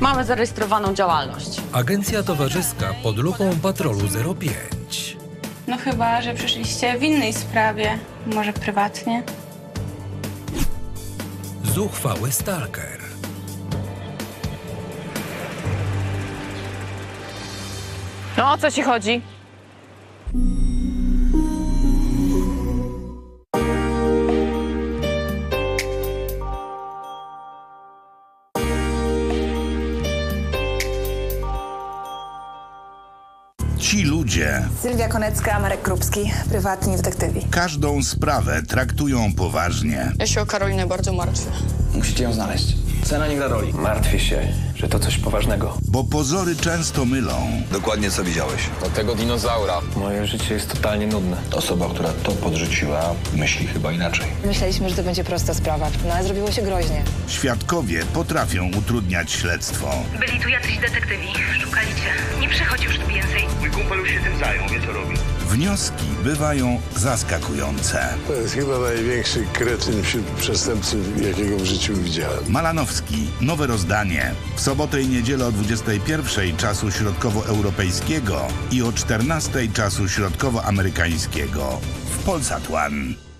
Mamy zarejestrowaną działalność. Agencja towarzyska pod lupą patrolu 05. No chyba, że przyszliście w innej sprawie. Może prywatnie. Zuchwały stalker. No o co ci chodzi? Ci ludzie Sylwia Konecka, Marek Krupski, prywatni detektywi. każdą sprawę traktują poważnie. Ja się o Karolinę bardzo martwię. Musicie ją znaleźć. Cena nie gra roli. Martwię się, że to coś poważnego. Bo pozory często mylą. Dokładnie co widziałeś? Do tego dinozaura. Moje życie jest totalnie nudne. Osoba, która to podrzuciła, myśli chyba inaczej. Myśleliśmy, że to będzie prosta sprawa, no ale zrobiło się groźnie. Świadkowie potrafią utrudniać śledztwo. Byli tu jacyś detektywi. Szukali cię. Nie przychodź już tu więcej. Mój kumpel już się tym zajął, wie co robi. Wnioski bywają zaskakujące. To jest chyba największy kretyn wśród przestępców, jakiego w życiu widziałem. Malanowski, nowe rozdanie. W sobotę i niedzielę o 21 czasu środkowoeuropejskiego i o 14 czasu środkowoamerykańskiego w Polsat One.